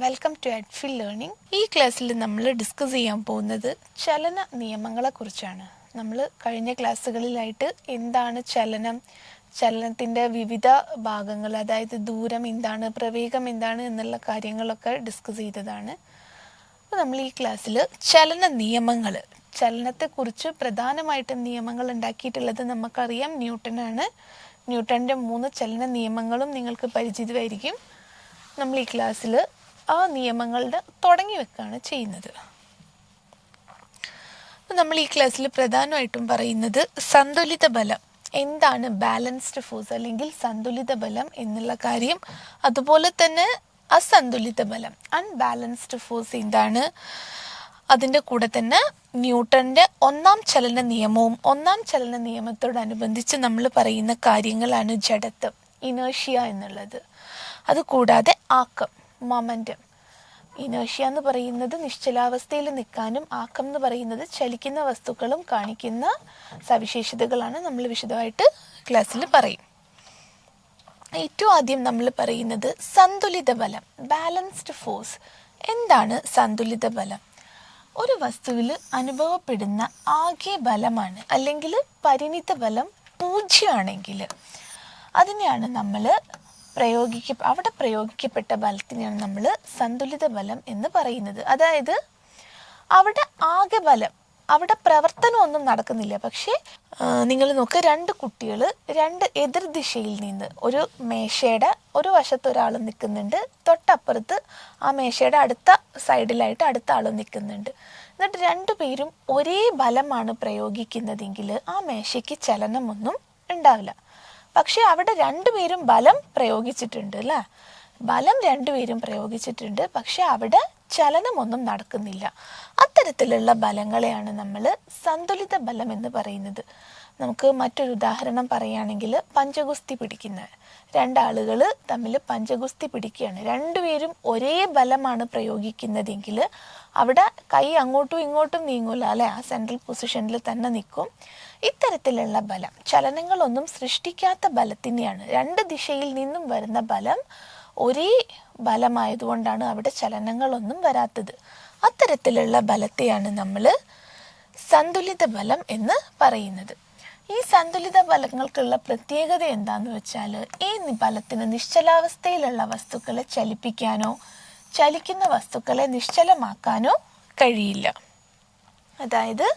Welcome to അഡ്ഫിൽ learning ഈ ക്ലാസ്സിൽ നമ്മൾ ഡിസ്കസ് ചെയ്യാൻ പോകുന്നത് ചലന നിയമങ്ങളെ കുറിച്ചാണ് നമ്മൾ കഴിഞ്ഞ ക്ലാസ്സുകളിലായിട്ട് എന്താണ് ചലനം? ചലനത്തിന്റെ വിവിധ ഭാഗങ്ങൾ അതായത് ദൂരം എന്താണ് പ്രവേഗം എന്താണ് എന്നുള്ള കാര്യങ്ങളൊക്കെ ഡിസ്കസ് ചെയ്തതാണ്. അപ്പോൾ നമ്മൾ ഈ ക്ലാസ്സിൽ ചലന നിയമങ്ങൾ ചലനത്തെക്കുറിച്ച് പ്രധാനമായിട്ടും നിയമങ്ങൾ ഉണ്ടാക്കിയിട്ടുള്ളത് നമുക്കറിയാം. ന്യൂട്ടനാണ്. ന്യൂട്ടന്റെ മൂന്ന് ചലന നിയമങ്ങളും നിങ്ങൾക്ക് പരിചിതമായിരിക്കും. നമ്മൾ ഈ ക്ലാസ്സിൽ ആ നിയമങ്ങളുടെ തുടങ്ങി വെക്കുകയാണ് ചെയ്യുന്നത്. നമ്മൾ ഈ ക്ലാസ്സിൽ പ്രധാനമായിട്ടും പറയുന്നത് സന്തുലിത ബലം. എന്താണ് ബാലൻസ്ഡ് ഫോഴ്സ് അല്ലെങ്കിൽ സന്തുലിത ബലം എന്നുള്ള കാര്യം. അതുപോലെ തന്നെ അസന്തുലിത ബലം അൺബാലൻസ്ഡ് ഫോഴ്സ് എന്താണ്. അതിന്റെ കൂടെ തന്നെ ന്യൂട്ടന്റെ ഒന്നാം ചലന നിയമവും ഒന്നാം ചലന നിയമത്തോടനുബന്ധിച്ച് നമ്മൾ പറയുന്ന കാര്യങ്ങളാണ് ജഡത്വം ഇനേഷ്യ എന്നുള്ളത്. അതുകൂടാതെ ആക്കം. മൊമന്റം ഇനേഷ്യ എന്ന് പറയുന്നത് നിശ്ചലാവസ്ഥയിൽ നിൽക്കാനും ആക്കം എന്ന് പറയുന്നത് ചലിക്കുന്ന വസ്തുക്കളും കാണിക്കുന്ന സവിശേഷതകളാണ് നമ്മൾ വിശദമായിട്ട് ക്ലാസ്സിൽ പറയും. ഏറ്റവും ആദ്യം നമ്മൾ പറയുന്നത് സന്തുലിത ബലം ബാലൻസ്ഡ് ഫോഴ്സ് എന്താണ് സന്തുലിത ബലം? ഒരു വസ്തുവിൽ അനുഭവപ്പെടുന്ന ആകെ ബലമാണ് അല്ലെങ്കിൽ പരിണിത ബലം പൂജ്യമാണെങ്കിൽ അതിനെയാണ് നമ്മൾ പ്രയോഗിക്ക അവിടെ പ്രയോഗിക്കപ്പെട്ട ബലത്തിനെയാണ് നമ്മൾ സന്തുലിത ബലം എന്ന് പറയുന്നത്. അതായത് അവിടെ ആകെ ബലം അവിടെ പ്രവർത്തനമൊന്നും നടക്കുന്നില്ല. പക്ഷേ നിങ്ങൾ നോക്കുക രണ്ട് കുട്ടികൾ രണ്ട് എതിർ ദിശയിൽ നിന്ന് ഒരു മേശയുടെ ഒരു വശത്ത് ഒരാൾ നിൽക്കുന്നുണ്ട് തൊട്ടപ്പുറത്ത് ആ മേശയുടെ അടുത്ത സൈഡിലായിട്ട് അടുത്ത ആൾ നിൽക്കുന്നുണ്ട്. എന്നിട്ട് രണ്ടുപേരും ഒരേ ബലമാണ് പ്രയോഗിക്കുന്നതെങ്കിൽ ആ മേശയ്ക്ക് ചലനമൊന്നും ഉണ്ടാവില്ല. പക്ഷെ അവിടെ രണ്ടുപേരും ബലം പ്രയോഗിച്ചിട്ടുണ്ട് അല്ലേ? ബലം രണ്ടുപേരും പ്രയോഗിച്ചിട്ടുണ്ട്. പക്ഷെ അവിടെ ചലനമൊന്നും നടക്കുന്നില്ല. അത്തരത്തിലുള്ള ബലങ്ങളെയാണ് നമ്മൾ സന്തുലിത ബലം എന്ന് പറയുന്നത്. നമുക്ക് മറ്റൊരു ഉദാഹരണം പറയുകയാണെങ്കിൽ പഞ്ചഗുസ്തി പിടിക്കുന്ന രണ്ടാളുകൾ തമ്മിൽ പഞ്ചഗുസ്തി പിടിക്കുകയാണ്. രണ്ടുപേരും ഒരേ ബലമാണ് പ്രയോഗിക്കുന്നതെങ്കിൽ അവിടെ കൈ അങ്ങോട്ടും ഇങ്ങോട്ടും നീങ്ങൂല അല്ലെ? ആ സെൻട്രൽ പൊസിഷനിൽ തന്നെ നിൽക്കും. ഇത്തരത്തിലുള്ള ബലം. ചലനങ്ങളൊന്നും സൃഷ്ടിക്കാത്ത ബലത്തിനെയാണ്. രണ്ട് ദിശയിൽ നിന്നും വരുന്ന ബലം ഒരേ ബലമായതുകൊണ്ടാണ് അവിടെ ചലനങ്ങളൊന്നും വരാത്തത്. അത്തരത്തിലുള്ള ബലത്തെയാണ് നമ്മൾ സന്തുലിത ബലം എന്ന് പറയുന്നത്. ഈ സന്തുലിത ബലങ്ങൾക്കുള്ള പ്രത്യേകത എന്താന്ന് വെച്ചാൽ ഈ ബലത്തിന് നിശ്ചലാവസ്ഥയിലുള്ള വസ്തുക്കളെ ചലിപ്പിക്കാനോ ചലിക്കുന്ന വസ്തുക്കളെ നിശ്ചലമാക്കാനോ കഴിയില്ല. അതായത്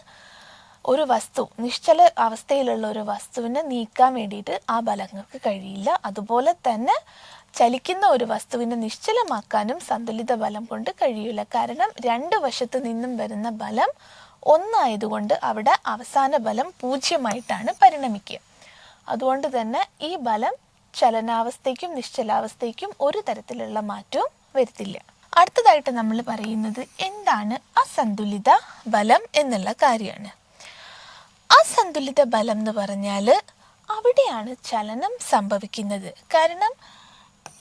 ഒരു വസ്തു നിശ്ചല അവസ്ഥയിലുള്ള ഒരു വസ്തുവിനെ നീക്കാൻ വേണ്ടിയിട്ട് ആ ബലങ്ങൾക്ക് കഴിയില്ല. അതുപോലെ തന്നെ ചലിക്കുന്ന ഒരു വസ്തുവിനെ നിശ്ചലമാക്കാനും സന്തുലിത ബലം കൊണ്ട് കഴിയില്ല. കാരണം രണ്ട് വശത്തു നിന്നും വരുന്ന ബലം ഒന്നായതുകൊണ്ട് അവിടെ അവസാന ബലം പൂജ്യമായിട്ടാണ് പരിണമിക്കുക. അതുകൊണ്ട് തന്നെ ഈ ബലം ചലനാവസ്ഥയ്ക്കും നിശ്ചലാവസ്ഥയ്ക്കും ഒരു തരത്തിലുള്ള മാറ്റവും വരുത്തില്ല. അടുത്തതായിട്ട് നമ്മൾ പറയുന്നത് എന്താണ് അസന്തുലിത ബലം എന്നുള്ള കാര്യമാണ്. അസന്തുലിത ബലം എന്ന് പറഞ്ഞാൽ അവിടെയാണ് ചലനം സംഭവിക്കുന്നത്. കാരണം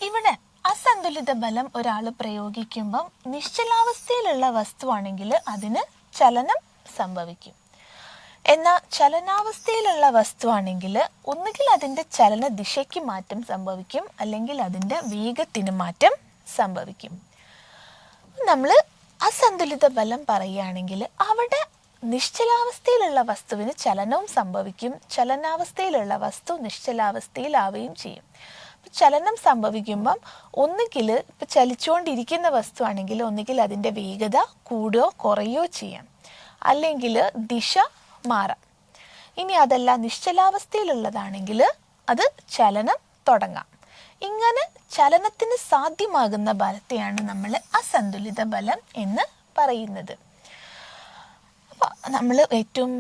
ഇവിടെ അസന്തുലിത ബലം ഒരാൾ പ്രയോഗിക്കുമ്പം നിശ്ചലാവസ്ഥയിലുള്ള വസ്തുവാണെങ്കിൽ അതിന് ചലനം സംഭവിക്കും. എന്നാൽ ചലനാവസ്ഥയിലുള്ള വസ്തുവാണെങ്കിൽ ഒന്നുകിൽ അതിന്റെ ചലന ദിശയ്ക്ക് മാറ്റം സംഭവിക്കും അല്ലെങ്കിൽ അതിന്റെ വേഗത്തിന് മാറ്റം സംഭവിക്കും. നമ്മൾ അസന്തുലിത ബലം പറയുകയാണെങ്കിൽ അവിടെ നിശ്ചലാവസ്ഥയിലുള്ള വസ്തുവിന് ചലനവും സംഭവിക്കും. ചലനാവസ്ഥയിലുള്ള വസ്തു നിശ്ചലാവസ്ഥയിലാവുകയും ചെയ്യും. ചലനം സംഭവിക്കുമ്പം ഒന്നുകിൽ ഇപ്പം ചലിച്ചുകൊണ്ടിരിക്കുന്ന വസ്തു ആണെങ്കിൽ ഒന്നുകിൽ അതിന്റെ വേഗത കൂടുകയോ കുറയോ ചെയ്യാം. അല്ലെങ്കിൽ ദിശ മാറാം. ഇനി അതല്ല നിശ്ചലാവസ്ഥയിലുള്ളതാണെങ്കിൽ അത് ചലനം തുടങ്ങാം. ഇങ്ങനെ ചലനത്തിന് സാധ്യമാകുന്ന ബലത്തെയാണ് നമ്മൾ അസന്തുലിത ബലം എന്ന് പറയുന്നത്. നമ്മൾ ഏറ്റവും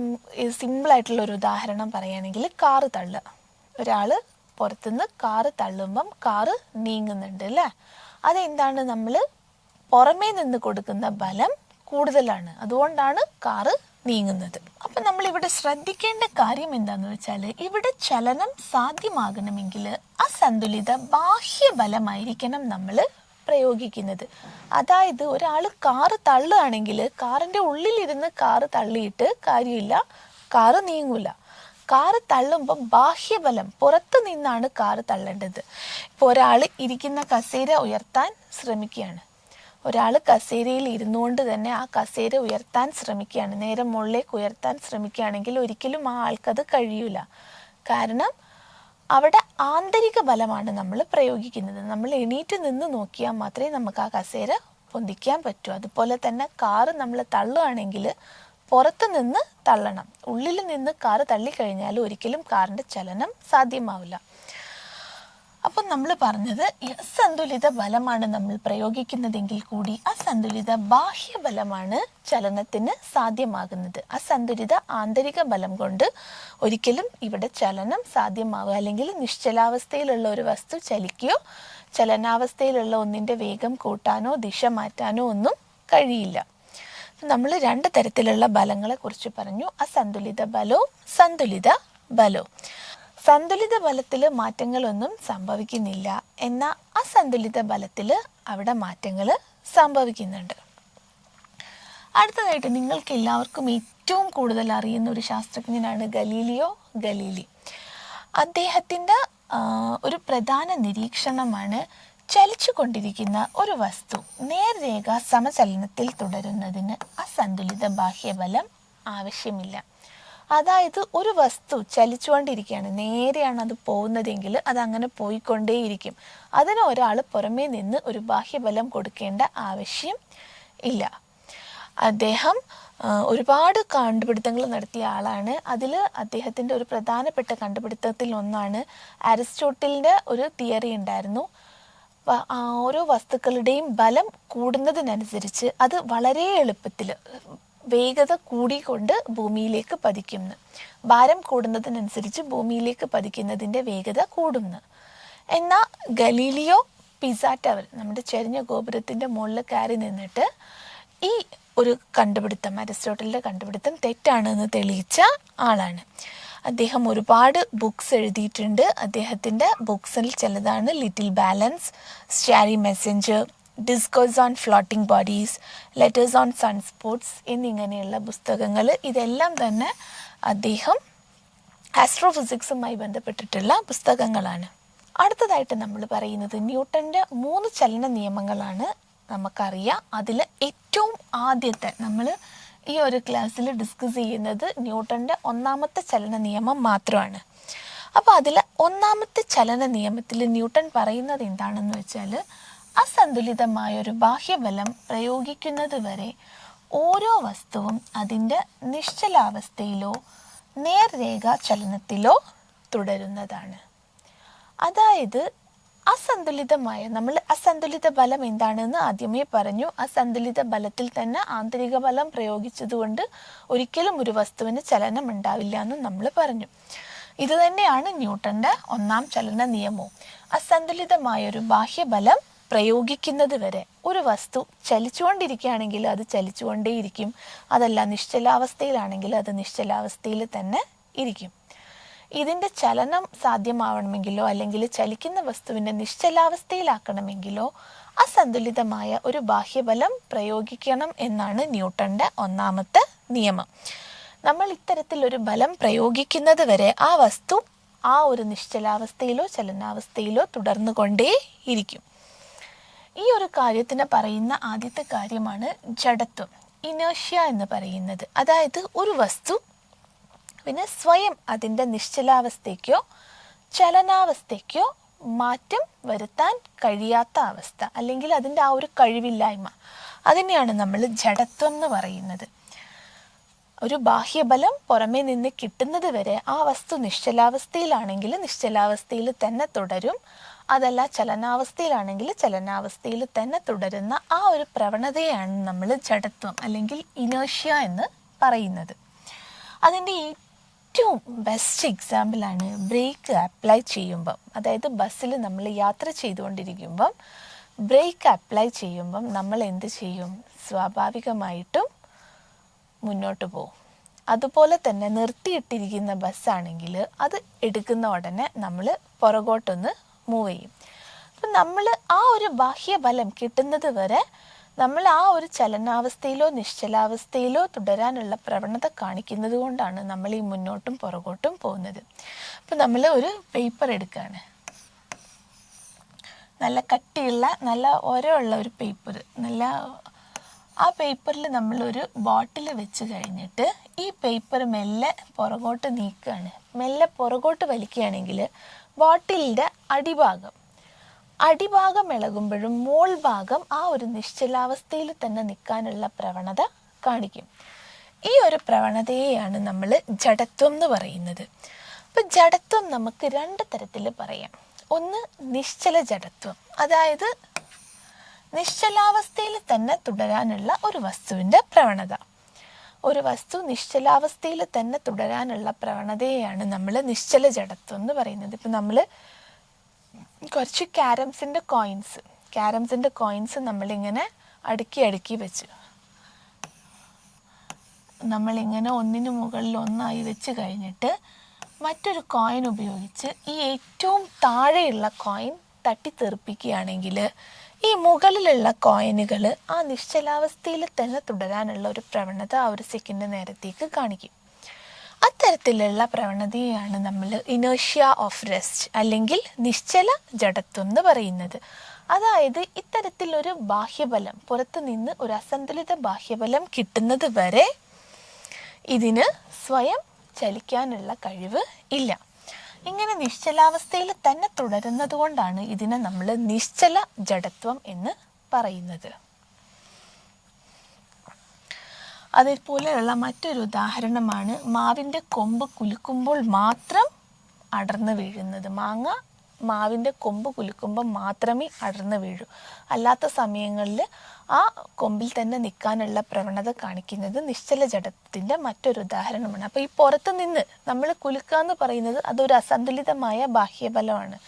സിമ്പിളായിട്ടുള്ള ഒരു ഉദാഹരണം പറയുകയാണെങ്കിൽ കാറ് തള്ളുക ഒരാൾ പുറത്തുനിന്ന് കാറ് തള്ളുമ്പം കാറ് നീങ്ങുന്നുണ്ട് അല്ലേ? അതെന്താണ് നമ്മൾ പുറമേ നിന്ന് കൊടുക്കുന്ന ബലം കൂടുതലാണ്. അതുകൊണ്ടാണ് കാറ് നീങ്ങുന്നത്. അപ്പൊ നമ്മൾ ഇവിടെ ശ്രദ്ധിക്കേണ്ട കാര്യം എന്താന്ന് വെച്ചാൽ ഇവിടെ ചലനം സാധ്യമാകണമെങ്കിൽ അസന്തുലിത ബാഹ്യബലമായിരിക്കണം നമ്മൾ പ്രയോഗിക്കുന്നത്. അതായത് ഒരാൾ കാറ് തള്ളുകയാണെങ്കിൽ കാറിന്റെ ഉള്ളിലിരുന്ന് കാറ് തള്ളിയിട്ട് കാര്യമില്ല. കാറ് നീങ്ങൂല. കാറ് തള്ളുമ്പോൾ ബാഹ്യബലം പുറത്തു നിന്നാണ് കാറ് തള്ളേണ്ടത്. ഇപ്പോൾ ഒരാൾ ഇരിക്കുന്ന കസേര ഉയർത്താൻ ശ്രമിക്കുകയാണ്. ഒരാൾ കസേരയിൽ ഇരുന്നുകൊണ്ട് തന്നെ ആ കസേര ഉയർത്താൻ ശ്രമിക്കുകയാണ്. നേരെ മുകളിലേക്ക് ഉയർത്താൻ ശ്രമിക്കുകയാണെങ്കിൽ ഒരിക്കലും ആ ആൾക്കത് കഴിയൂല. കാരണം അവിടെ ആന്തരിക ബലമാണ് നമ്മൾ പ്രയോഗിക്കുന്നത്. നമ്മൾ എണീറ്റ് നിന്ന് നോക്കിയാൽ മാത്രമേ നമുക്ക് ആ കസേര പൊന്തിക്കാൻ പറ്റൂ. അതുപോലെ തന്നെ കാറ് നമ്മൾ തള്ളുകയാണെങ്കിൽ പുറത്ത് നിന്ന് തള്ളണം. ഉള്ളിൽ നിന്ന് കാറ് തള്ളിക്കഴിഞ്ഞാൽ ഒരിക്കലും കാറിന്റെ ചലനം സാധ്യമാവില്ല. അപ്പം നമ്മൾ പറഞ്ഞത് സന്തുലിത ബലമാണ് നമ്മൾ പ്രയോഗിക്കുന്നതെങ്കിൽ കൂടി അസന്തുലിത ബാഹ്യബലമാണ് ചലനത്തിന് സാധ്യമാകുന്നത്. അസന്തുലിത ആന്തരിക ബലം കൊണ്ട് ഒരിക്കലും ഇവിടെ ചലനം സാധ്യമാവുക അല്ലെങ്കിൽ നിശ്ചലാവസ്ഥയിലുള്ള ഒരു വസ്തു ചലിക്കുകയോ ചലനാവസ്ഥയിലുള്ള ഒന്നിന്റെ വേഗം കൂട്ടാനോ ദിശ മാറ്റാനോ ഒന്നും കഴിയില്ല. നമ്മൾ രണ്ട് തരത്തിലുള്ള ബലങ്ങളെ കുറിച്ച് പറഞ്ഞു. അസന്തുലിത ബലവും സന്തുലിത ബലവും. സന്തുലിത ബലത്തിൽ മാറ്റങ്ങളൊന്നും സംഭവിക്കുന്നില്ല. എന്നാൽ അസന്തുലിത ബലത്തിൽ അവിടെ മാറ്റങ്ങൾ സംഭവിക്കുന്നുണ്ട്. അടുത്തതായിട്ട് നിങ്ങൾക്ക് എല്ലാവർക്കും ഏറ്റവും കൂടുതൽ അറിയുന്ന ഒരു ശാസ്ത്രജ്ഞനാണ് ഗലീലിയോ ഗലീലി. അദ്ദേഹത്തിന്റെ ഒരു പ്രധാന നിരീക്ഷണമാണ് ചലിച്ചു കൊണ്ടിരിക്കുന്ന ഒരു വസ്തു. നേർരേഖ സമചലനത്തിൽ തുടരുന്നതിന് അസന്തുലിത ബാഹ്യബലം ആവശ്യമില്ല. അതായത് ഒരു വസ്തു ചലിച്ചുകൊണ്ടിരിക്കുകയാണ്. നേരെയാണ് അത് പോകുന്നതെങ്കിൽ അത് അങ്ങനെ പോയിക്കൊണ്ടേയിരിക്കും. അതിന് ഒരാൾ പുറമേ നിന്ന് ഒരു ബാഹ്യബലം കൊടുക്കേണ്ട ആവശ്യം ഇല്ല. അദ്ദേഹം ഒരുപാട് കണ്ടുപിടുത്തങ്ങൾ നടത്തിയ ആളാണ്. അതിൽ അദ്ദേഹത്തിന്റെ ഒരു പ്രധാനപ്പെട്ട കണ്ടുപിടുത്തത്തിൽ ഒന്നാണ് അരിസ്റ്റോട്ടിലിന്റെ ഒരു തിയറി ഉണ്ടായിരുന്നു. ഓരോ വസ്തുക്കളുടെയും ബലം കൂടുന്നതിനനുസരിച്ച് അത് വളരെ എളുപ്പത്തിൽ വേഗത കൂടിക്കൊണ്ട് ഭൂമിയിലേക്ക് പതിക്കുന്നു. ഭാരം കൂടുന്നതിനനുസരിച്ച് ഭൂമിയിലേക്ക് പതിക്കുന്നതിന്റെ വേഗത കൂടുന്നു. എന്നാൽ ഗലീലിയോ പിസ ടവർ നമ്മുടെ ചെരിഞ്ഞ ഗോപുരത്തിന്റെ മുകളിൽ കയറി നിന്നിട്ട് ഈ ഒരു കണ്ടുപിടുത്തം അരിസ്റ്റോട്ടലിന്റെ കണ്ടുപിടുത്തം തെറ്റാണെന്ന് തെളിയിച്ച ആളാണ്. അദ്ദേഹം ഒരുപാട് ബുക്സ് എഴുതിയിട്ടുണ്ട്. അദ്ദേഹത്തിന്റെ ബുക്സിൽ ചിലതാണ് little balance starry messenger discourse on floating bodies letters on sunspots എന്നിങ്ങനെയുള്ള പുസ്തകങ്ങൾ. ഇതെല്ലാം തന്നെ അദ്ദേഹം ആസ്ട്രോഫിസിക്സുമായി ബന്ധപ്പെട്ടിട്ടുള്ള പുസ്തകങ്ങളാണ്. അടുത്തതായിട്ട് നമ്മൾ പറയുന്നത് ന്യൂട്ടന്റെ മൂന്ന് ചലന നിയമങ്ങളാണ് നമുക്കറിയാം. അതിൽ ഏറ്റവും ആദ്യത്തെ നമ്മൾ ഈ ഒരു ക്ലാസ്സിൽ ഡിസ്കസ് ചെയ്യുന്നത് ന്യൂട്ടന്റെ ഒന്നാമത്തെ ചലന നിയമം മാത്രമാണ്. അപ്പോൾ അതിൽ ഒന്നാമത്തെ ചലന നിയമത്തിൽ ന്യൂട്ടൺ പറയുന്നത് എന്താണെന്ന് വെച്ചാൽ അസന്തുലിതമായ ഒരു ബാഹ്യബലം പ്രയോഗിക്കുന്നത് വരെ ഓരോ വസ്തുവും അതിന്റെ നിശ്ചലാവസ്ഥയിലോ നേർരേഖ ചലനത്തിലോ തുടരുന്നതാണ്. അതായത് അസന്തുലിതമായ നമ്മൾ അസന്തുലിത ബലം എന്താണെന്ന് ആദ്യമേ പറഞ്ഞു. അസന്തുലിത ബലത്തിൽ തന്നെ ആന്തരിക ബലം പ്രയോഗിച്ചതുകൊണ്ട് ഒരിക്കലും ഒരു വസ്തുവിന് ചലനം ഉണ്ടാവില്ല എന്ന് നമ്മൾ പറഞ്ഞു. ഇത് തന്നെയാണ് ന്യൂട്ടന്റെ ഒന്നാം ചലന നിയമവും. അസന്തുലിതമായ ഒരു ബാഹ്യബലം പ്രയോഗിക്കുന്നത് വരെ ഒരു വസ്തു ചലിച്ചുകൊണ്ടിരിക്കുകയാണെങ്കിൽ അത് ചലിച്ചുകൊണ്ടേയിരിക്കും. അതല്ല നിശ്ചലാവസ്ഥയിലാണെങ്കിൽ അത് നിശ്ചലാവസ്ഥയിൽ തന്നെ ഇരിക്കും. ഇതിന്റെ ചലനം സാധ്യമാവണമെങ്കിലോ അല്ലെങ്കിൽ ചലിക്കുന്ന വസ്തുവിനെ നിശ്ചലാവസ്ഥയിലാക്കണമെങ്കിലോ അസന്തുലിതമായ ഒരു ബാഹ്യബലം പ്രയോഗിക്കണം എന്നാണ് ന്യൂട്ടന്റെ ഒന്നാമത്തെ നിയമം. നമ്മൾ ഇത്തരത്തിൽ ഒരു ബലം പ്രയോഗിക്കുന്നത് വരെ ആ വസ്തു ആ ഒരു നിശ്ചലാവസ്ഥയിലോ ചലനാവസ്ഥയിലോ തുടർന്നുകൊണ്ടേ ഇരിക്കും ഈ ഒരു കാര്യത്തിന് പറയുന്ന ആദ്യത്തെ കാര്യമാണ് ജഡത്വം ഇനേഷ്യ എന്ന് പറയുന്നത്. അതായത് ഒരു വസ്തു പിന്നെ സ്വയം അതിന്റെ നിശ്ചലാവസ്ഥയ്ക്കോ ചലനാവസ്ഥയ്ക്കോ മാറ്റം വരുത്താൻ കഴിയാത്ത അവസ്ഥ അല്ലെങ്കിൽ അതിന്റെ ആ ഒരു കഴിവില്ലായ്മ. അതിനെയാണ് നമ്മൾ ജഡത്വം എന്ന് പറയുന്നത്. ഒരു ബാഹ്യബലം പുറമേ നിന്ന് കിട്ടുന്നത് വരെ ആ വസ്തു നിശ്ചലാവസ്ഥയിലാണെങ്കിൽ നിശ്ചലാവസ്ഥയിൽ തന്നെ തുടരും. അതല്ല ചലനാവസ്ഥയിലാണെങ്കിൽ ചലനാവസ്ഥയിൽ തന്നെ തുടരുന്ന ആ ഒരു പ്രവണതയാണ് നമ്മൾ ജഡത്വം അല്ലെങ്കിൽ ഇനേഷ്യ എന്ന് പറയുന്നത്. അതിന്റെ ഏറ്റവും ബെസ്റ്റ് എക്സാമ്പിളാണ് ബ്രേക്ക് അപ്ലൈ ചെയ്യുമ്പം. അതായത് ബസ്സിൽ നമ്മൾ യാത്ര ചെയ്തുകൊണ്ടിരിക്കുമ്പം ബ്രേക്ക് അപ്ലൈ ചെയ്യുമ്പം നമ്മൾ എന്ത് ചെയ്യും? സ്വാഭാവികമായിട്ടും മുന്നോട്ട് പോകും. അതുപോലെ തന്നെ നിർത്തിയിട്ടിരിക്കുന്ന ബസ്സാണെങ്കിൽ അത് എടുക്കുന്ന ഉടനെ നമ്മൾ പുറകോട്ടൊന്ന് മൂവ് ചെയ്യും. അപ്പം നമ്മൾ ആ ഒരു ബാഹ്യബലം കിട്ടുന്നത് വരെ നമ്മൾ ആ ഒരു ചലനാവസ്ഥയിലോ നിശ്ചലാവസ്ഥയിലോ തുടരാനുള്ള പ്രവണത കാണിക്കുന്നത് കൊണ്ടാണ് നമ്മൾ ഈ മുന്നോട്ടും പുറകോട്ടും പോകുന്നത്. അപ്പം നമ്മൾ ഒരു പേപ്പർ എടുക്കുകയാണ് നല്ല കട്ടിയുള്ള നല്ല ഉള്ള ഒരു പേപ്പർ നല്ല ആ പേപ്പറിൽ നമ്മളൊരു ബോട്ടിൽ വെച്ച് കഴിഞ്ഞിട്ട് ഈ പേപ്പർ മെല്ലെ പുറകോട്ട് നീക്കുകയാണ് മെല്ലെ പുറകോട്ട് വലിക്കുകയാണെങ്കിൽ ബോട്ടിലിന്റെ അടിഭാഗം. അടിഭാഗം ഇളകുമ്പോഴും മോൾ ഭാഗം ആ ഒരു നിശ്ചലാവസ്ഥയിൽ തന്നെ നിൽക്കാനുള്ള പ്രവണത കാണിക്കും. ഈ ഒരു പ്രവണതയെയാണ് നമ്മൾ ജഡത്വം എന്ന് പറയുന്നത്. അപ്പം ജഡത്വം നമുക്ക് രണ്ട് തരത്തിൽ പറയാം. ഒന്ന് നിശ്ചല ജഡത്വം. അതായത് നിശ്ചലാവസ്ഥയിൽ തന്നെ തുടരാനുള്ള ഒരു വസ്തുവിന്റെ പ്രവണത. ഒരു വസ്തു നിശ്ചലാവസ്ഥയിൽ തന്നെ തുടരാനുള്ള പ്രവണതയെയാണ് നമ്മൾ നിശ്ചല ജഡത്വം എന്ന് പറയുന്നത്. ഇപ്പം നമ്മൾ കുറച്ച് ക്യാരംസിന്റെ കോയിൻസ് ക്യാരംസിന്റെ കോയിൻസ് നമ്മളിങ്ങനെ അടുക്കി അടുക്കി വെച്ച്. നമ്മളിങ്ങനെ ഒന്നിന് മുകളിൽ ഒന്നായി വെച്ച് കഴിഞ്ഞിട്ട് മറ്റൊരു കോയിൻ ഉപയോഗിച്ച് ഈ ഏറ്റവും താഴെയുള്ള കോയിൻ തട്ടിത്തെറിപ്പിക്കുകയാണെങ്കിൽ ഈ മുകളിലുള്ള കോയിനുകൾ ആ നിശ്ചലാവസ്ഥയിൽ തന്നെ തുടരാനുള്ള ഒരു പ്രവണത ആ ഒരു സെക്കൻഡ് നേരത്തേക്ക് കാണിക്കും. അത്തരത്തിലുള്ള പ്രവണതയാണ് നമ്മൾ ഇനേഷ്യ ഓഫ് റെസ്റ്റ് അല്ലെങ്കിൽ നിശ്ചല ജഡത്വം എന്ന് പറയുന്നത്. അതായത് ഇത്തരത്തിലൊരു ബാഹ്യബലം പുറത്തു നിന്ന് ഒരു അസന്തുലിത ബാഹ്യബലം കിട്ടുന്നത് വരെ ഇതിന് സ്വയം ചലിക്കാനുള്ള കഴിവ് ഇല്ല. ഇങ്ങനെ നിശ്ചലാവസ്ഥയിൽ തന്നെ തുടരുന്നത് കൊണ്ടാണ് ഇതിനെ നമ്മൾ നിശ്ചല ജഡത്വം എന്ന് പറയുന്നത്. അതേപോലെയുള്ള മറ്റൊരു ഉദാഹരണമാണ് മാവിന്റെ കൊമ്പ് കുലുക്കുമ്പോൾ മാത്രം അടർന്നു വീഴുന്നത്. മാങ്ങ മാവിന്റെ കൊമ്പ് കുലുക്കുമ്പോൾ മാത്രമേ അടർന്നു വീഴൂ. അല്ലാത്ത സമയങ്ങളിൽ ആ കൊമ്പിൽ തന്നെ നിൽക്കാനുള്ള പ്രവണത കാണിക്കുന്നത് നിശ്ചല ജഡത്തിന്റെ മറ്റൊരു ഉദാഹരണമാണ്. അപ്പോൾ ഈ പുറത്ത് നിന്ന് നമ്മൾ കുലുക്കുക എന്ന് പറയുന്നത് അതൊരു അസന്തുലിതമായ ബാഹ്യബലമാണ്.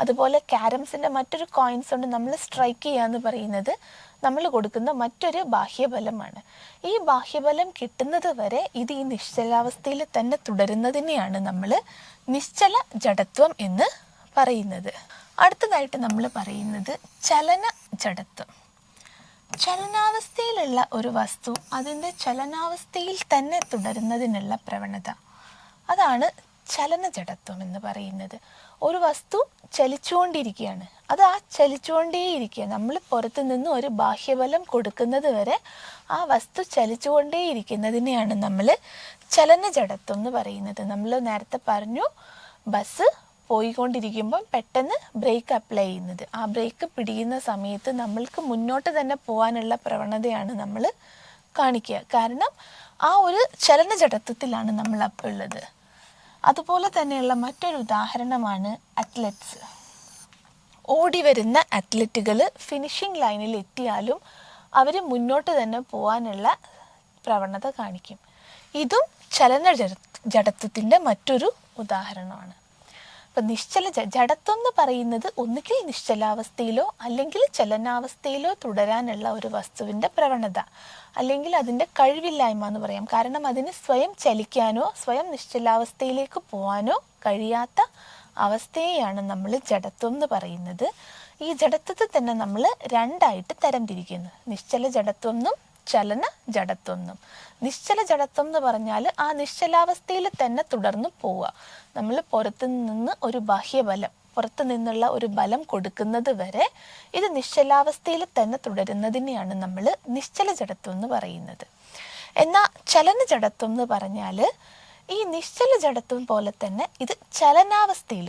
അതുപോലെ ക്യാരംസിന്റെ മറ്റൊരു കോയിൻസ് കൊണ്ട് നമ്മൾ സ്ട്രൈക്ക് ചെയ്യുക എന്ന് പറയുന്നത് നമ്മൾ കൊടുക്കുന്ന മറ്റൊരു ബാഹ്യബലമാണ്. ഈ ബാഹ്യബലം കിട്ടുന്നത് വരെ ഇത് ഈ നിശ്ചലാവസ്ഥയിൽ തന്നെ തുടരുന്നതിനെയാണ് നമ്മൾ നിശ്ചല ജഡത്വം എന്ന് പറയുന്നത്. അടുത്തതായിട്ട് നമ്മൾ പറയുന്നത് ചലന ജഡത്വം ചലനാവസ്ഥയിലുള്ള ഒരു വസ്തു അതിന്റെ ചലനാവസ്ഥയിൽ തന്നെ തുടരുന്നതിനുള്ള പ്രവണത. അതാണ് ചലന ജഡത്വം എന്ന് പറയുന്നത്. ഒരു വസ്തു ചലിച്ചുകൊണ്ടിരിക്കുകയാണ്. അത് ആ ചലിച്ചുകൊണ്ടേ ചലിച്ചുകൊണ്ടേയിരിക്കുക നമ്മൾ പുറത്തു നിന്ന് ഒരു ബാഹ്യബലം കൊടുക്കുന്നത് വരെ ആ വസ്തു ചലിച്ചുകൊണ്ടേയിരിക്കുന്നതിനെയാണ് നമ്മൾ ചലന ജഡത്വം എന്ന് പറയുന്നത്. നമ്മൾ നേരത്തെ പറഞ്ഞു ബസ് പോയിക്കൊണ്ടിരിക്കുമ്പം പെട്ടെന്ന് ബ്രേക്ക് അപ്ലൈ ചെയ്യുന്നത്. ആ ബ്രേക്ക് പിടിക്കുന്ന സമയത്ത് നമ്മൾക്ക് മുന്നോട്ട് തന്നെ പോകാനുള്ള പ്രവണതയാണ് നമ്മൾ കാണിക്കുക. കാരണം ആ ഒരു ചലനജടത്വത്തിലാണ് നമ്മൾ അപ്പോൾ ഉള്ളത്. അതുപോലെ തന്നെയുള്ള മറ്റൊരു ഉദാഹരണമാണ് അത്ലറ്റ്സ് ഓടി വരുന്ന അത്ലറ്റുകൾ ഫിനിഷിംഗ് ലൈനിൽ എത്തിയാലും അവർ മുന്നോട്ട് തന്നെ പോകാനുള്ള പ്രവണത കാണിക്കും. ഇതും ചലന ജഡത്വത്തിന്റെ മറ്റൊരു ഉദാഹരണമാണ്. ഇപ്പം നിശ്ചല ജഡത്വം എന്ന് പറയുന്നത് ഒന്നുകിൽ നിശ്ചലാവസ്ഥയിലോ അല്ലെങ്കിൽ ചലനാവസ്ഥയിലോ തുടരാനുള്ള ഒരു വസ്തുവിന്റെ പ്രവണത. അല്ലെങ്കിൽ അതിന്റെ കഴിവില്ലായ്മ എന്ന് പറയാം. കാരണം അതിന് സ്വയം ചലിക്കാനോ സ്വയം നിശ്ചലാവസ്ഥയിലേക്ക് പോകാനോ കഴിയാത്ത അവസ്ഥയെയാണ് നമ്മൾ ജഡത്വം എന്ന് പറയുന്നത്. ഈ ജഡത്വത്തെ തന്നെ നമ്മൾ രണ്ടായിട്ട് തരംതിരിക്കുന്നു. നിശ്ചല ജഡത്വം എന്നും ചലന ജഡത്വം എന്നും നിശ്ചല ജഡത്വം എന്ന് പറഞ്ഞാൽ ആ നിശ്ചലാവസ്ഥയിൽ തന്നെ തുടർന്ന് പോവുക. നമ്മൾ പുറത്തു നിന്ന് ഒരു ബാഹ്യബലം പുറത്തു നിന്നുള്ള ഒരു ബലം കൊടുക്കുന്നത് വരെ ഇത് നിശ്ചലാവസ്ഥയിൽ തന്നെ തുടരുന്നതിനെയാണ് നമ്മൾ നിശ്ചല ജഡത്വം എന്ന് പറയുന്നത് എന്നാൽ ചലന ജഡത്വം എന്ന് പറഞ്ഞാൽ ഈ നിശ്ചല ജഡത്വം പോലെ തന്നെ ഇത് ചലനാവസ്ഥയിൽ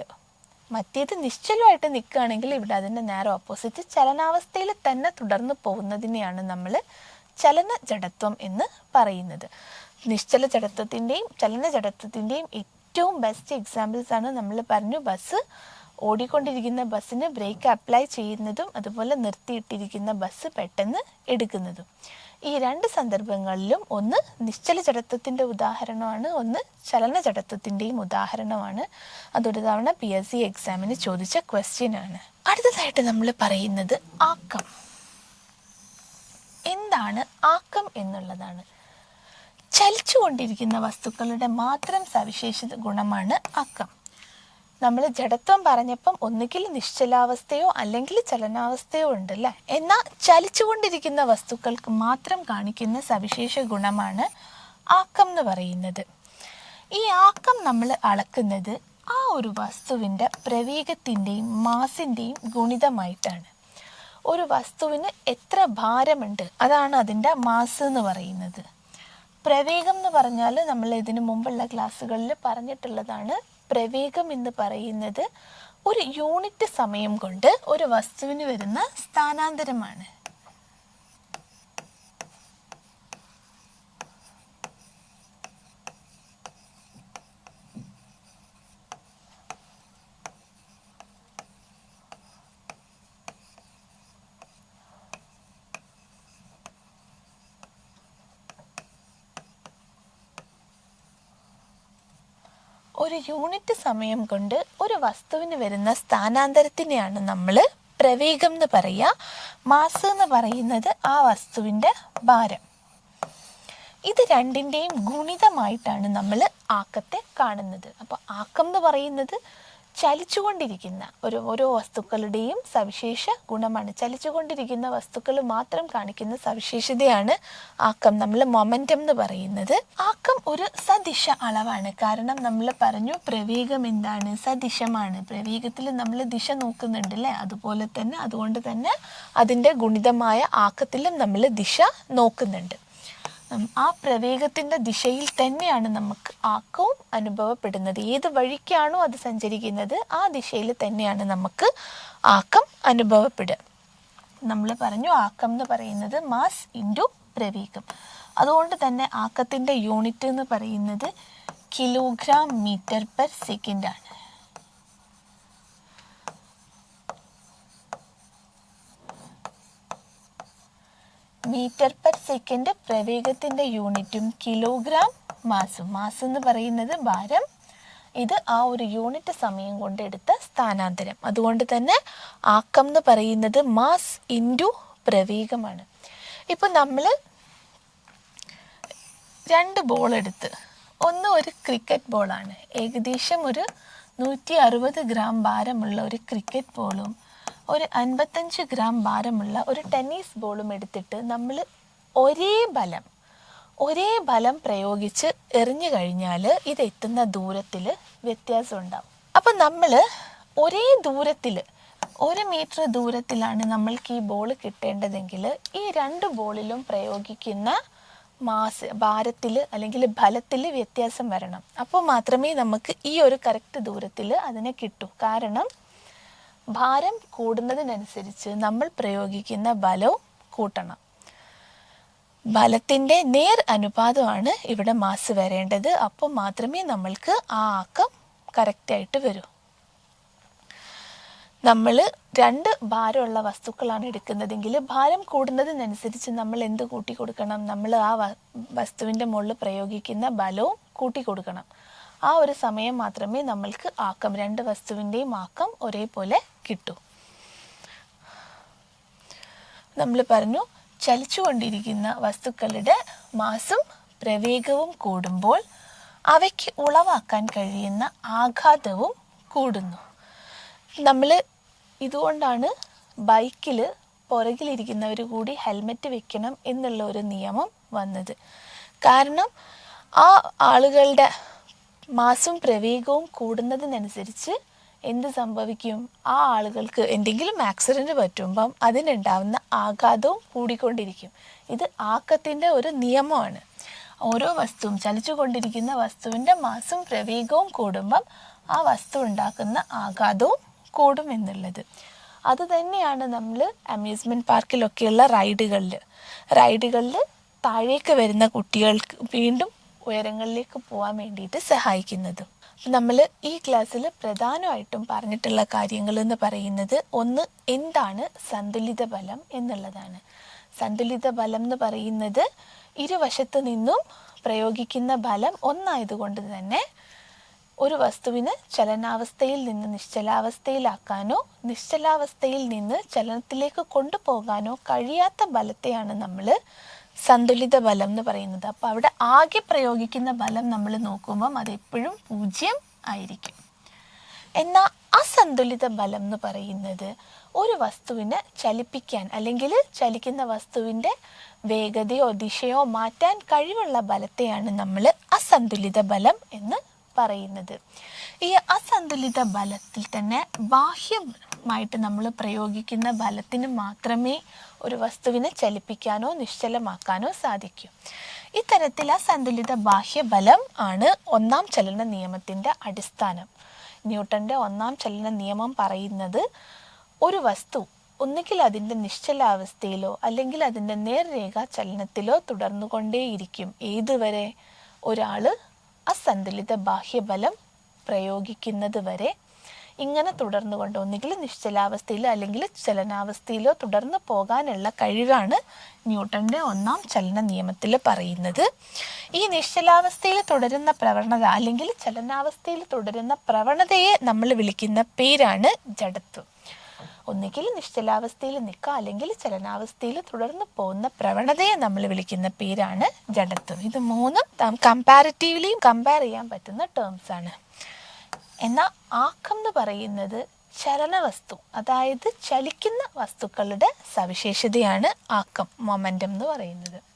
മറ്റേത് നിശ്ചലമായിട്ട് നിൽക്കുകയാണെങ്കിൽ ഇവിടെ അതിന്റെ നേരെ ഓപ്പോസിറ്റ് ചലനാവസ്ഥയിൽ തന്നെ തുടർന്ന് പോകുന്നതിനെയാണ് നമ്മൾ ചലന ജഡത്വം എന്ന് പറയുന്നത്. നിശ്ചല ജഡത്വത്തിന്റെയും ചലന ജഡത്വത്തിന്റെയും ഏറ്റവും ബെസ്റ്റ് എക്സാമ്പിൾസ് ആണ് നമ്മൾ പറഞ്ഞു ബസ് ഓടിക്കൊണ്ടിരിക്കുന്ന ബസ്സിന് ബ്രേക്ക് അപ്ലൈ ചെയ്യുന്നതും അതുപോലെ നിർത്തിയിട്ടിരിക്കുന്ന ബസ് പെട്ടെന്ന് എടുക്കുന്നതും. ഈ രണ്ട് സന്ദർഭങ്ങളിലും ഒന്ന് നിശ്ചല ജഡത്വത്തിന്റെ ഉദാഹരണമാണ് ഒന്ന് ചലന ജഡത്വത്തിന്റെയും ഉദാഹരണമാണ്. അതൊരു തവണ പി എസ് സി എക്സാമിന് ചോദിച്ച ക്വസ്റ്റ്യൻ ആണ്. അടുത്തതായിട്ട് നമ്മൾ പറയുന്നത് ആക്കം. എന്താണ് ആക്കം എന്നുള്ളതാണ്. ചലിച്ചുകൊണ്ടിരിക്കുന്ന വസ്തുക്കളുടെ മാത്രം സവിശേഷ ഗുണമാണ് ആക്കം. നമ്മൾ ജഡത്വം പറഞ്ഞപ്പം ഒന്നുകിൽ നിശ്ചലാവസ്ഥയോ അല്ലെങ്കിൽ ചലനാവസ്ഥയോ ഉണ്ടല്ലേ? എന്നാൽ ചലിച്ചുകൊണ്ടിരിക്കുന്ന വസ്തുക്കൾക്ക് മാത്രം കാണിക്കുന്ന സവിശേഷ ഗുണമാണ് ആക്കം എന്ന് പറയുന്നത്. ഈ ആക്കം നമ്മൾ അളക്കുന്നത് ആ ഒരു വസ്തുവിന്റെ പ്രവേഗത്തിന്റെയും മാസിന്റെയും ഗുണിതമായിട്ടാണ്. ഒരു വസ്തുവിന് എത്ര ഭാരമുണ്ട്? അതാണ് അതിന്റെ മാസ് എന്ന് പറയുന്നത്. പ്രവേഗം എന്ന് പറഞ്ഞാൽ നമ്മൾ ഇതിനു മുമ്പുള്ള ക്ലാസ്സുകളിൽ പറഞ്ഞിട്ടുള്ളതാണ്. പ്രവേഗം എന്ന് പറയുന്നത് ഒരു യൂണിറ്റ് സമയം കൊണ്ട് ഒരു വസ്തുവിന് വരുന്ന സ്ഥാനാന്തരമാണ്. ഒരു യൂണിറ്റ് സമയം കൊണ്ട് ഒരു വസ്തുവിന് വരുന്ന സ്ഥാനാന്തരത്തിനെയാണ് നമ്മൾ പ്രവേഗം എന്ന് പറയുക മാസ് എന്ന് പറയുന്നത് ആ വസ്തുവിന്റെ ഭാരം. ഇത് രണ്ടിന്റെയും ഗുണിതമായിട്ടാണ് നമ്മൾ ആക്കത്തെ കാണുന്നത്. അപ്പോൾ ആക്കം എന്ന് പറയുന്നത് ചലിച്ചുകൊണ്ടിരിക്കുന്ന ഒരു ഓരോ വസ്തുക്കളുടെയും സവിശേഷ ഗുണമാണ്. ചലിച്ചുകൊണ്ടിരിക്കുന്ന വസ്തുക്കൾ മാത്രം കാണിക്കുന്ന സവിശേഷതയാണ് ആക്കം. നമ്മൾ മൊമെന്റം എന്ന് പറയുന്നത്. ആക്കം ഒരു സദിശ അളവാണ്. കാരണം നമ്മൾ പറഞ്ഞു പ്രവേഗം എന്താണ്? സദിശമാണ്. പ്രവേഗത്തിൽ നമ്മൾ ദിശ നോക്കുന്നുണ്ട് അല്ലേ? അതുപോലെ തന്നെ അതുകൊണ്ട് തന്നെ അതിന്റെ ഗുണിതമായ ആക്കത്തിലും നമ്മൾ ദിശ നോക്കുന്നുണ്ട്. ആ പ്രവേഗത്തിന്റെ ദിശയിൽ തന്നെയാണ് നമുക്ക് ആക്കവും അനുഭവപ്പെടുന്നത്. ഏത് വഴിക്കാണോ അത് സഞ്ചരിക്കുന്നത് ആ ദിശയിൽ തന്നെയാണ് നമുക്ക് ആക്കം അനുഭവപ്പെടുക. നമ്മൾ പറഞ്ഞു ആക്കം എന്ന് പറയുന്നത് മാസ് ഇന്റു പ്രവേഗം. അതുകൊണ്ട് തന്നെ ആക്കത്തിന്റെ യൂണിറ്റ് എന്ന് പറയുന്നത് kilogram metre per second metre per second പ്രവേഗത്തിന്റെ യൂണിറ്റും കിലോഗ്രാം മാസും. മാസ് എന്ന് പറയുന്നത് ഭാരം. ഇത് ആ ഒരു യൂണിറ്റ് സമയം കൊണ്ട് എടുത്ത സ്ഥാനാന്തരം. അതുകൊണ്ട് തന്നെ ആക്കം എന്ന് പറയുന്നത് മാസ് ഇന്റു പ്രവേഗമാണ്. ഇപ്പം നമ്മൾ രണ്ട് ബോൾ എടുത്ത്. ഒന്ന് ഒരു ക്രിക്കറ്റ് ബോളാണ് ഏകദേശം ഒരു നൂറ്റി അറുപത് ഗ്രാം ഭാരമുള്ള ഒരു ക്രിക്കറ്റ് ബോളും ഒരു അൻപത്തഞ്ച് ഗ്രാം ഭാരമുള്ള ഒരു ടെന്നീസ് ബോളും എടുത്തിട്ട് നമ്മൾ ഒരേ ബലം ഒരേ ബലം പ്രയോഗിച്ച് എറിഞ്ഞു കഴിഞ്ഞാൽ ഇത് എത്തുന്ന ദൂരത്തിൽ വ്യത്യാസം ഉണ്ടാവും അപ്പം നമ്മൾ ഒരേ ദൂരത്തിൽ ഒരു മീറ്റർ ദൂരത്തിലാണ് നമ്മൾക്ക് ഈ ബോൾ കിട്ടേണ്ടതെങ്കിൽ ഈ രണ്ട് ബോളിലും പ്രയോഗിക്കുന്ന മാസ് ഭാരത്തിൽ അല്ലെങ്കിൽ ഫലത്തിൽ വ്യത്യാസം വരണം. അപ്പോൾ മാത്രമേ നമുക്ക് ഈ ഒരു കറക്റ്റ് ദൂരത്തിൽ അതിനെ കിട്ടൂ. കാരണം ഭാരം കൂടുന്നതിനനുസരിച്ച് നമ്മൾ പ്രയോഗിക്കുന്ന ബലവും കൂട്ടണം. ബലത്തിന്റെ നേർ അനുപാതമാണ് ഇവിടെ മാസ് വരേണ്ടത്. അപ്പോൾ മാത്രമേ നമ്മൾക്ക് ആ ആക്കം കറക്റ്റായിട്ട് വരൂ. നമ്മൾ രണ്ട് ഭാരമുള്ള വസ്തുക്കളാണ് എടുക്കുന്നതെങ്കിൽ ഭാരം കൂടുന്നതിനനുസരിച്ച് നമ്മൾ എന്ത് കൂട്ടി കൊടുക്കണം നമ്മൾ ആ വസ്തുവിന്റെ മുകളിൽ പ്രയോഗിക്കുന്ന ബലവും കൂട്ടി കൊടുക്കണം ആ ഒരു സമയം മാത്രമേ നമ്മൾക്ക് ആക്കം രണ്ട് വസ്തുവിന്റെയും ആക്കം ഒരേപോലെ കിട്ടൂ. നമ്മൾ പറഞ്ഞു ചലിച്ചുകൊണ്ടിരിക്കുന്ന വസ്തുക്കളുടെ മാസം പ്രവേഗവും കൂടുമ്പോൾ അവയ്ക്ക് ഉളവാക്കാൻ കഴിയുന്ന ആഘാതവും കൂടുന്നു. നമ്മൾ ഇതുകൊണ്ടാണ് ബൈക്കിൽ പുറകിലിരിക്കുന്നവർ കൂടി ഹെൽമെറ്റ് വെക്കണം എന്നുള്ള ഒരു നിയമം വന്നത്. കാരണം ആ ആളുകളുടെ മാസും പ്രവേഗവും കൂടുന്നതിനനുസരിച്ച് എന്ത് സംഭവിക്കും? ആ ആളുകൾക്ക് എന്തെങ്കിലും ആക്സിഡന്റ് പറ്റുമ്പം അതിനുണ്ടാവുന്ന ആഘാതവും കൂടിക്കൊണ്ടിരിക്കും. ഇത് ആക്കത്തിന്റെ ഒരു നിയമമാണ്. ഓരോ വസ്തുവും ചലിച്ചുകൊണ്ടിരിക്കുന്ന വസ്തുവിന്റെ മാസും പ്രവേഗവും കൂടുമ്പം ആ വസ്തു ഉണ്ടാക്കുന്ന ആഘാതവും കൂടും എന്നുള്ളത്. അത് തന്നെയാണ് നമ്മൾ അമ്യൂസ്മെന്റ് പാർക്കിലൊക്കെയുള്ള റൈഡുകളിൽ റൈഡുകളിൽ താഴേക്ക് വരുന്ന കുട്ടികൾക്ക് വീണ്ടും ഉയരങ്ങളിലേക്ക് പോകാൻ വേണ്ടിയിട്ട് സഹായിക്കുന്നതും. നമ്മൾ ഈ ക്ലാസ്സിൽ പ്രധാനമായിട്ടും പറഞ്ഞിട്ടുള്ള കാര്യങ്ങൾ എന്ന് പറയുന്നത് ഒന്ന് എന്താണ് സന്തുലിത ബലം എന്നുള്ളതാണ്. സന്തുലിത ബലം എന്ന് പറയുന്നത് ഇരുവശത്തു നിന്നും പ്രയോഗിക്കുന്ന ബലം ഒന്നായതുകൊണ്ട് തന്നെ ഒരു വസ്തുവിന് ചലനാവസ്ഥയിൽ നിന്ന് നിശ്ചലാവസ്ഥയിലാക്കാനോ നിശ്ചലാവസ്ഥയിൽ നിന്ന് ചലനത്തിലേക്ക് കൊണ്ടുപോകാനോ കഴിയാത്ത ബലത്തെയാണ് നമ്മൾ സന്തുലിത ബലം എന്ന് പറയുന്നത്. അപ്പോൾ അവിടെ ആകെ പ്രയോഗിക്കുന്ന ബലം നമ്മൾ നോക്കുമ്പം അതെപ്പോഴും പൂജ്യം ആയിരിക്കും. എന്നാൽ അസന്തുലിത ബലം എന്ന് പറയുന്നത് ഒരു വസ്തുവിനെ ചലിപ്പിക്കാൻ അല്ലെങ്കിൽ ചലിക്കുന്ന വസ്തുവിന്റെ വേഗതയോ ദിശയോ മാറ്റാൻ കഴിവുള്ള ബലത്തെയാണ് നമ്മൾ അസന്തുലിത ബലം എന്ന് പറയുന്നത്. ഈ അസന്തുലിത ബലത്തിൽ തന്നെ ബാഹ്യമായിട്ട് നമ്മൾ പ്രയോഗിക്കുന്ന ബലത്തിന് മാത്രമേ ഒരു വസ്തുവിനെ ചലിപ്പിക്കാനോ നിശ്ചലമാക്കാനോ സാധിക്കും. ഇത്തരത്തിൽ അസന്തുലിത ബാഹ്യബലം ആണ് ഒന്നാം ചലന നിയമത്തിന്റെ അടിസ്ഥാനം. ന്യൂട്ടന്റെ ഒന്നാം ചലന നിയമം പറയുന്നത് ഒരു വസ്തു ഒന്നുകിൽ അതിന്റെ നിശ്ചലാവസ്ഥയിലോ അല്ലെങ്കിൽ അതിന്റെ നേർരേഖ ചലനത്തിലോ തുടർന്നുകൊണ്ടേയിരിക്കും. ഏതുവരെ? ഒരാൾ അസന്തുലിത ബാഹ്യബലം പ്രയോഗിക്കുന്നത് വരെ ഇങ്ങനെ തുടർന്നു തുടർന്നുകൊണ്ട് ഒന്നുകിൽ നിശ്ചലാവസ്ഥയിലോ അല്ലെങ്കിൽ ചലനാവസ്ഥയിലോ തുടർന്ന് പോകാനുള്ള കഴിവാണ് ന്യൂട്ടന്റെ ഒന്നാം ചലന നിയമത്തിൽ പറയുന്നത്. ഈ നിശ്ചലാവസ്ഥയിൽ തുടരുന്ന പ്രവണത അല്ലെങ്കിൽ ചലനാവസ്ഥയിൽ തുടരുന്ന പ്രവണതയെ നമ്മൾ വിളിക്കുന്ന പേരാണ് ജഡത്വം. ഒന്നുകിൽ നിശ്ചലാവസ്ഥയിൽ നിൽക്കുക അല്ലെങ്കിൽ ചലനാവസ്ഥയിൽ തുടർന്ന് പോകുന്ന പ്രവണതയെ നമ്മൾ വിളിക്കുന്ന പേരാണ് ജഡത്വം. ഇത് മൂന്നും കമ്പാരിറ്റീവ്ലിയും കമ്പയർ ചെയ്യാൻ പറ്റുന്ന ടേംസ് ആണ്. എന്നാൽ ആക്കം എന്ന് പറയുന്നത് ചലനവസ്തു അതായത് ചലിക്കുന്ന വസ്തുക്കളുടെ സവിശേഷതയാണ് ആക്കം മൊമെന്റം എന്ന് പറയുന്നത്.